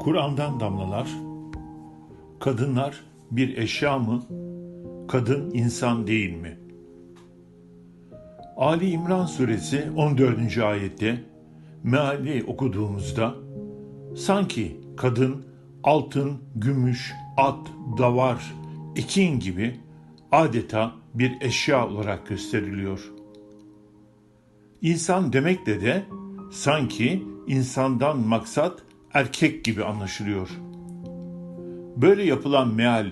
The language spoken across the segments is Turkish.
Kur'an'dan damlalar. Kadınlar bir eşya mı? Kadın insan değil mi? Ali İmran suresi 14. ayette meali okuduğumuzda sanki kadın altın, gümüş, at, davar, ekin gibi adeta bir eşya olarak gösteriliyor. İnsan demekle de sanki insandan maksat erkek gibi anlaşılıyor. Böyle yapılan meal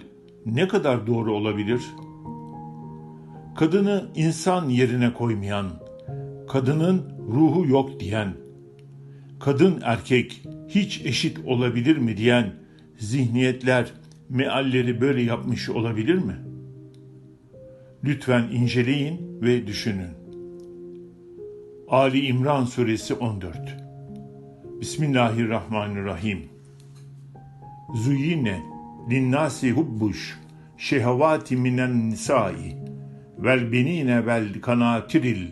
ne kadar doğru olabilir? Kadını insan yerine koymayan, kadının ruhu yok diyen, kadın erkek hiç eşit olabilir mi diyen zihniyetler mealleri böyle yapmış olabilir mi? Lütfen inceleyin ve düşünün. Ali İmran suresi 14 Bismillahirrahmanirrahim. Zuyine linnâsi hubbuş şehevâti minen nisâi vel benîne vel kanâtiril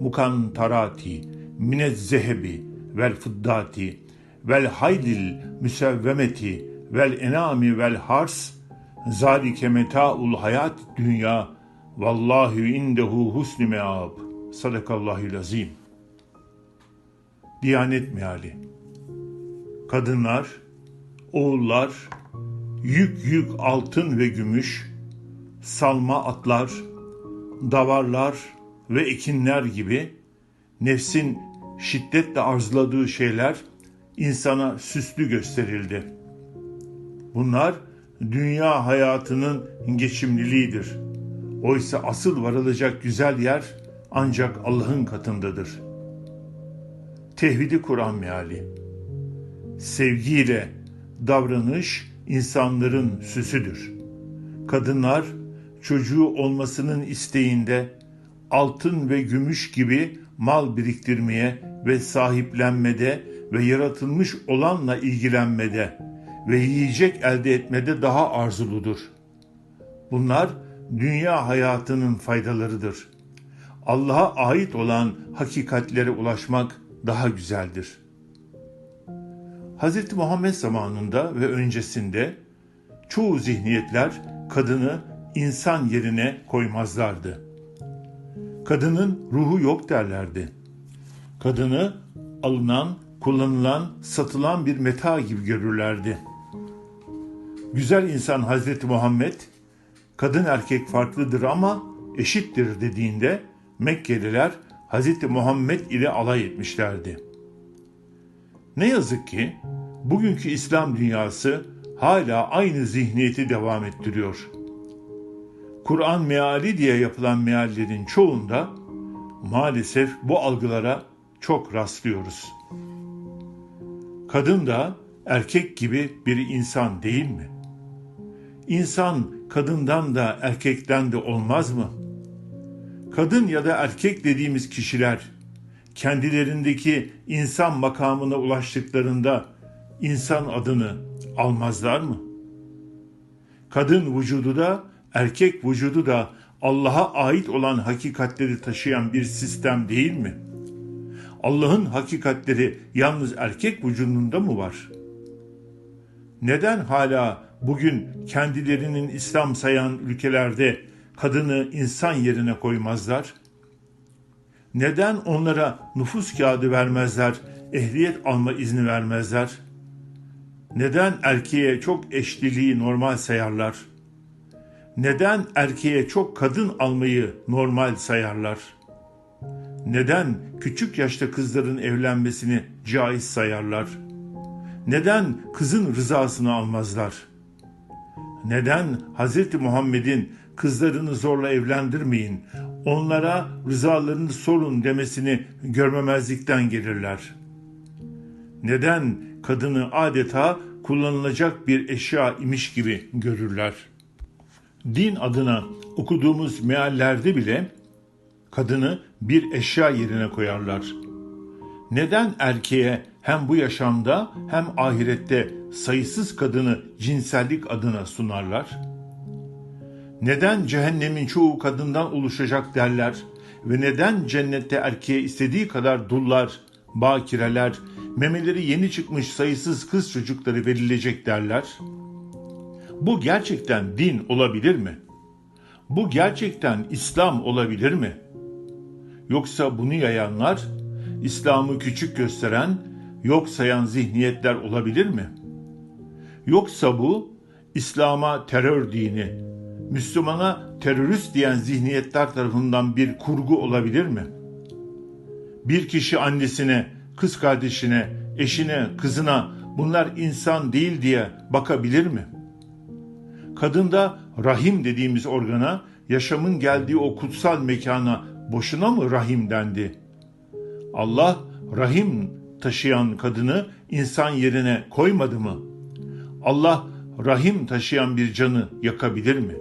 mukantarati minez zehebi vel fıddati vel haydil müsevvemeti vel enami vel hars zalike meta'ul hayat dünya vallahu indehu husnü meab sadakallahül azim Diyanet meali Kadınlar, oğullar, yük yük altın ve gümüş, salma atlar, davarlar ve ekinler gibi nefsin şiddetle arzuladığı şeyler insana süslü gösterildi. Bunlar dünya hayatının geçimliliğidir. Oysa asıl varılacak güzel yer ancak Allah'ın katındadır. Tevhidi Kur'an meali Sevgiyle davranış insanların süsüdür. Kadınlar çocuğu olmasının isteğinde altın ve gümüş gibi mal biriktirmeye ve sahiplenmede ve yaratılmış olanla ilgilenmede ve yiyecek elde etmede daha arzuludur. Bunlar dünya hayatının faydalarıdır. Allah'a ait olan hakikatlere ulaşmak daha güzeldir. Hz. Muhammed zamanında ve öncesinde çoğu zihniyetler kadını insan yerine koymazlardı. Kadının ruhu yok derlerdi. Kadını alınan, kullanılan, satılan bir meta gibi görürlerdi. Güzel insan Hazreti Muhammed, kadın erkek farklıdır ama eşittir dediğinde Mekkeliler Hazreti Muhammed ile alay etmişlerdi. Ne yazık ki bugünkü İslam dünyası hala aynı zihniyeti devam ettiriyor. Kur'an meali diye yapılan meallerin çoğunda maalesef bu algılara çok rastlıyoruz. Kadın da erkek gibi bir insan değil mi? İnsan kadından da erkekten de olmaz mı? Kadın ya da erkek dediğimiz kişiler kendilerindeki insan makamına ulaştıklarında insan adını almazlar mı? Kadın vücudu da erkek vücudu da Allah'a ait olan hakikatleri taşıyan bir sistem değil mi? Allah'ın hakikatleri yalnız erkek vücudunda mı var? Neden hala bugün kendilerinin İslam sayan ülkelerde kadını insan yerine koymazlar? Neden onlara nüfus kağıdı vermezler, ehliyet alma izni vermezler? Neden erkeğe çok eşliliği normal sayarlar? Neden erkeğe çok kadın almayı normal sayarlar? Neden küçük yaşta kızların evlenmesini caiz sayarlar? Neden kızın rızasını almazlar? Neden Hz. Muhammed'in kızlarını zorla evlendirmeyin, onlara rızalarını sorun demesini görmemezlikten gelirler. Neden kadını adeta kullanılacak bir eşya imiş gibi görürler? Din adına okuduğumuz meallerde bile kadını bir eşya yerine koyarlar. Neden erkeğe hem bu yaşamda hem ahirette sayısız kadını cinsellik adına sunarlar?'' Neden cehennemin çoğu kadından oluşacak derler ve neden cennette erkeğe istediği kadar dullar, bakireler memeleri yeni çıkmış sayısız kız çocukları verilecek derler. Bu gerçekten din olabilir mi? Bu gerçekten İslam olabilir mi? Yoksa bunu yayanlar İslam'ı küçük gösteren, yok sayan zihniyetler olabilir mi? Yoksa bu İslam'a terör dini, Müslümana terörist diyen zihniyetler tarafından bir kurgu olabilir mi? Bir kişi annesine, kız kardeşine, eşine, kızına bunlar insan değil diye bakabilir mi? Kadında rahim dediğimiz organa, yaşamın geldiği o kutsal mekana boşuna mı rahim dendi? Allah rahim taşıyan kadını insan yerine koymadı mı? Allah rahim taşıyan bir canı yakabilir mi?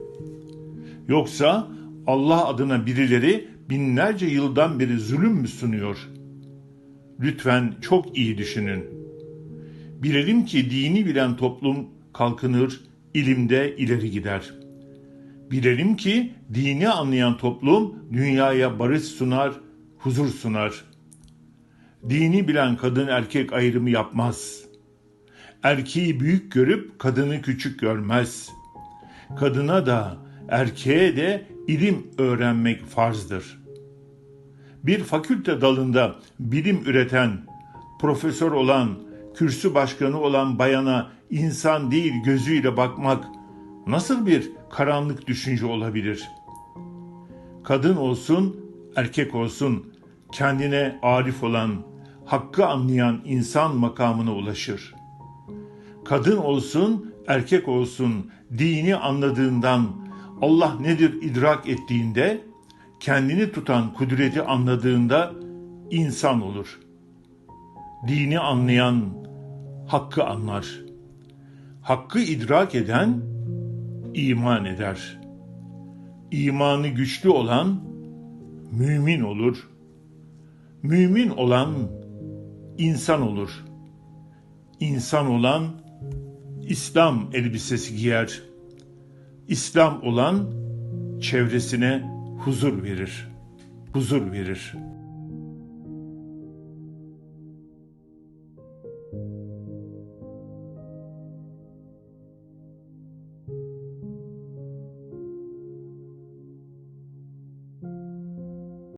Yoksa Allah adına birileri binlerce yıldan beri zulüm mü sunuyor? Lütfen çok iyi düşünün. Bilelim ki dini bilen toplum kalkınır, ilimde ileri gider. Bilelim ki dini anlayan toplum dünyaya barış sunar, huzur sunar. Dini bilen kadın erkek ayrımı yapmaz. Erkeği büyük görüp kadını küçük görmez. Kadına da erkeğe de ilim öğrenmek farzdır. Bir fakülte dalında bilim üreten, profesör olan, kürsü başkanı olan bayana insan değil gözüyle bakmak nasıl bir karanlık düşünce olabilir? Kadın olsun, erkek olsun, kendine arif olan, hakkı anlayan insan makamına ulaşır. Kadın olsun, erkek olsun, dini anladığından, Allah nedir idrak ettiğinde, kendini tutan kudreti anladığında insan olur. Dini anlayan hakkı anlar. Hakkı idrak eden iman eder. İmanı güçlü olan mümin olur. Mümin olan insan olur. İnsan olan İslam elbisesi giyer. İslam olan çevresine huzur verir. Huzur verir.